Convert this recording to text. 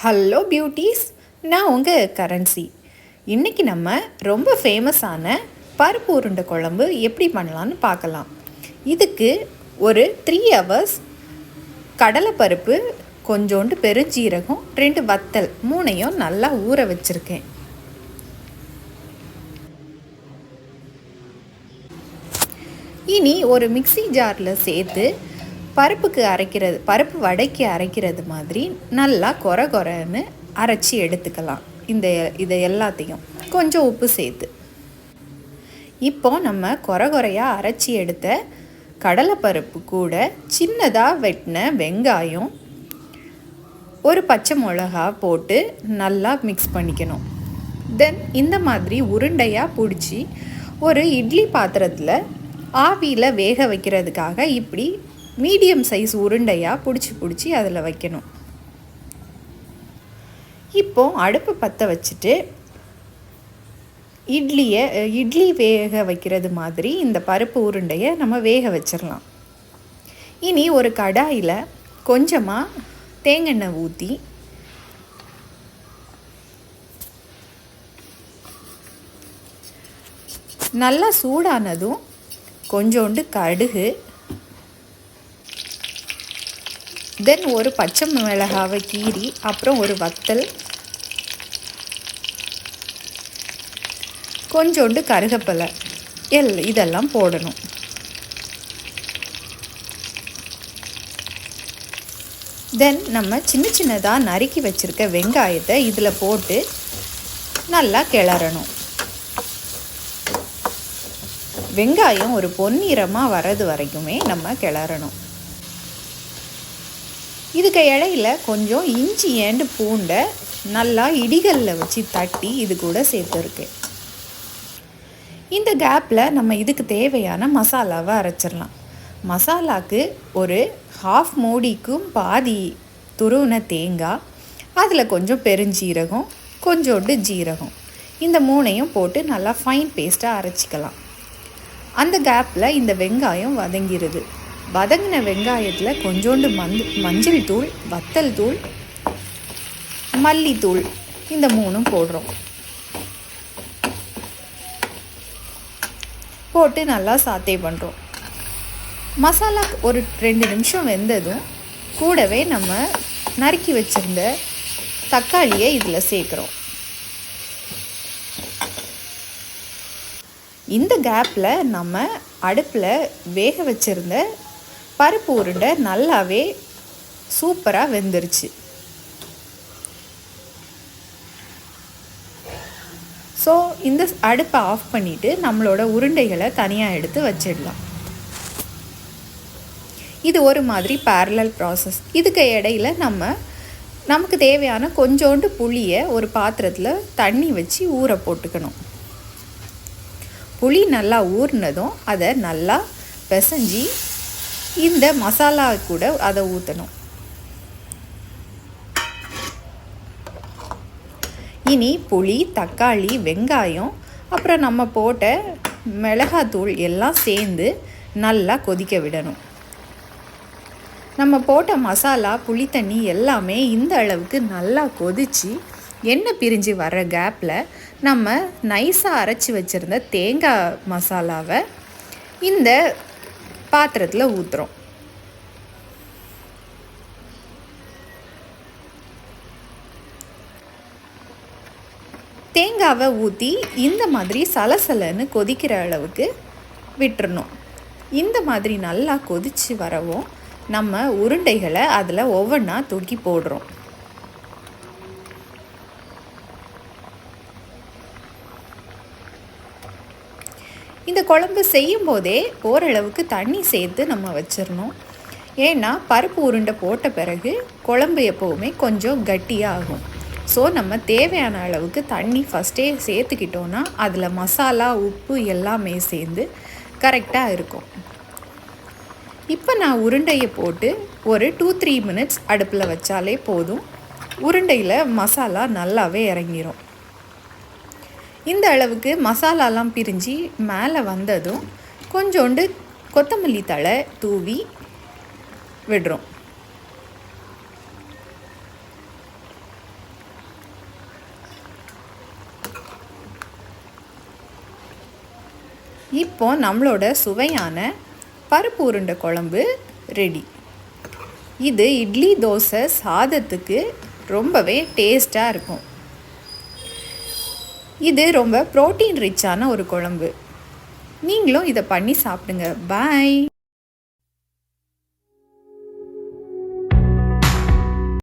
Hello beauties நான் உங்கள் currency இன்றைக்கி நம்ம ரொம்ப ஃபேமஸான பருப்பு உருண்டை குழம்பு எப்படி பண்ணலான்னு பார்க்கலாம். இதுக்கு ஒரு த்ரீ ஹவர்ஸ் கடலைப்பருப்பு கொஞ்சோண்டு பெருஞ்சீரகம் ரெண்டு வத்தல் மூணையும் நல்லா ஊற வச்சுருக்கேன். இனி ஒரு மிக்சி ஜாரில் சேர்த்து பருப்புக்கு அரைக்கிறது பருப்பு வடைக்கு அரைக்கிறது மாதிரி நல்லா கொர கொரன்னு அரைச்சி எடுத்துக்கலாம். இந்த இதை எல்லாத்தையும். கொஞ்சம் உப்பு சேர்த்து. இப்போ நம்ம கொர குறையாக அரைச்சி எடுத்த கடலைப்பருப்பு கூட சின்னதாக வெட்டின வெங்காயம் ஒரு பச்சை மிளகா போட்டு நல்லா மிக்ஸ் பண்ணிக்கணும். தென் இந்த மாதிரி உருண்டையாக பிடிச்சி ஒரு இட்லி பாத்திரத்தில் ஆவியில் வேக வைக்கிறதுக்காக இப்படி மீடியம் சைஸ் உருண்டையாக பிடிச்சி பிடிச்சி அதில் வைக்கணும். இப்போ அடுப்பு பற்ற வச்சுட்டு இட்லியை இட்லி வேக வைக்கிறது மாதிரி இந்த பருப்பு உருண்டையை நம்ம வேக வச்சிடலாம் இனி ஒரு கடாயில் கொஞ்சமாக தேங்காய் ஊற்றி நல்லா சூடானதும் கொஞ்சோண்டு கடுகு தென் ஒரு பச்சை மிளகாவை கீரி அப்புறம் ஒரு வத்தல் கொஞ்சோண்டு கருகப்பலை எல் இதெல்லாம் போடணும். தென் நம்ம சின்ன சின்னதாக நறுக்கி வச்சுருக்க வெங்காயத்தை இதில் போட்டு நல்லா கிளறணும். வெங்காயம் ஒரு பொன்னிறமாக வர்றது வரைக்குமே நம்ம கிளறணும். இதுக்கு இடையில கொஞ்சம் இஞ்சி ஏண்டு பூண்டை நல்லா இடிகளில் வச்சு தட்டி இது கூட சேர்த்துருக்கேன் இந்த கேப்பில் நம்ம இதுக்கு தேவையான மசாலாவை அரைச்சிடலாம். மசாலாக்கு ஒரு ஹாஃப் மூடிக்கும் பாதி துருவின தேங்காய் அதில் கொஞ்சம் பெருஞ்சீரகம் கொஞ்சோண்டு ஜீரகம். இந்த மூணையும் போட்டு நல்லா ஃபைன் பேஸ்ட்டாக அரைச்சிக்கலாம். அந்த கேப்பில் இந்த வெங்காயம் வதங்கிடுது வதங்கின வெங்காயத்தில் கொஞ்சோண்டு மந் மஞ்சள் தூள் வத்தல் தூள் மல்லித்தூள் இந்த மூணும் போடுறோம். போட்டு நல்லா சாத்தே பண்ணுறோம் மசாலா ஒரு ரெண்டு நிமிஷம் வெந்ததும் கூடவே நம்ம நறுக்கி வச்சுருந்த தக்காளியை இதில் சேர்க்குறோம். இந்த கேப்பில் நம்ம அடுப்பில் வேக வச்சுருந்த பருப்பு உருண்டை நல்லாவே சூப்பராக வெந்துருச்சு. ஸோ இந்த அடுப்பை ஆஃப் பண்ணிவிட்டு நம்மளோட உருண்டைகளை தனியாக எடுத்து வச்சிடலாம். இது ஒரு மாதிரி பேரலல் ப்ராசஸ் இதுக்கு இடையில நம்ம நமக்கு தேவையான கொஞ்சோண்டு புளியை ஒரு பாத்திரத்தில் தண்ணி வச்சு ஊற போட்டுக்கணும். புளி நல்லா ஊறினதும் அதை நல்லா பிசைஞ்சி இந்த மசாலா கூட அதை ஊற்றணும் இனி புளி தக்காளி வெங்காயம் அப்புறம் நம்ம போட்ட மிளகாத்தூள் எல்லாம் சேர்ந்து நல்லா கொதிக்க விடணும். நம்ம போட்ட மசாலா புளி தண்ணி எல்லாமே இந்த அளவுக்கு நல்லா கொதித்து எண்ணெய் பிரிஞ்சு வர கேப்பில் நம்ம நைஸாக அரைச்சி வச்சுருந்த தேங்காய் மசாலாவை இந்த பாத்திரத்தில் ஊற்றுறோம் தேங்காவை ஊற்றி இந்த மாதிரி சலசலன்னு கொதிக்கிற அளவுக்கு விட்டுறணும். இந்த மாதிரி நல்லா கொதித்து வரவும் நம்ம உருண்டைகளை அதில் ஒவ்வொன்றா தூக்கி போடுறோம். இந்த குழம்பு செய்யும் போதே ஓரளவுக்கு தண்ணி சேர்த்து நம்ம வச்சிடணும். ஏன்னா பருப்பு உருண்டை போட்ட பிறகு குழம்பு எப்போவுமே கொஞ்சம் கட்டியாக ஆகும் ஸோ நம்ம தேவையான அளவுக்கு தண்ணி ஃபஸ்ட்டே சேர்த்துக்கிட்டோன்னா அதில் மசாலா உப்பு எல்லாமே சேர்ந்து கரெக்டாக இருக்கும். இப்போ நான் உருண்டையை போட்டு ஒரு டூ த்ரீ மினிட்ஸ் அடுப்பில் வச்சாலே போதும். உருண்டையில் மசாலா நல்லாவே இறங்கிரும். இந்த அளவுக்கு மசாலாலாம் பிரிஞ்சு மேலே வந்ததும் கொஞ்சோண்டு கொத்தமல்லி தழை தூவி விடுறோம். இப்போ நம்மளோட சுவையான பருப்பு உருண்டை குழம்பு ரெடி. இது இட்லி தோசை சாதத்துக்கு ரொம்பவே டேஸ்ட்டாக இருக்கும். இது ரொம்ப ப்ரோட்டீன் ரிச்சான ஒரு குழம்பு. நீங்களும் இதை பண்ணி சாப்பிடுங்க. பாய்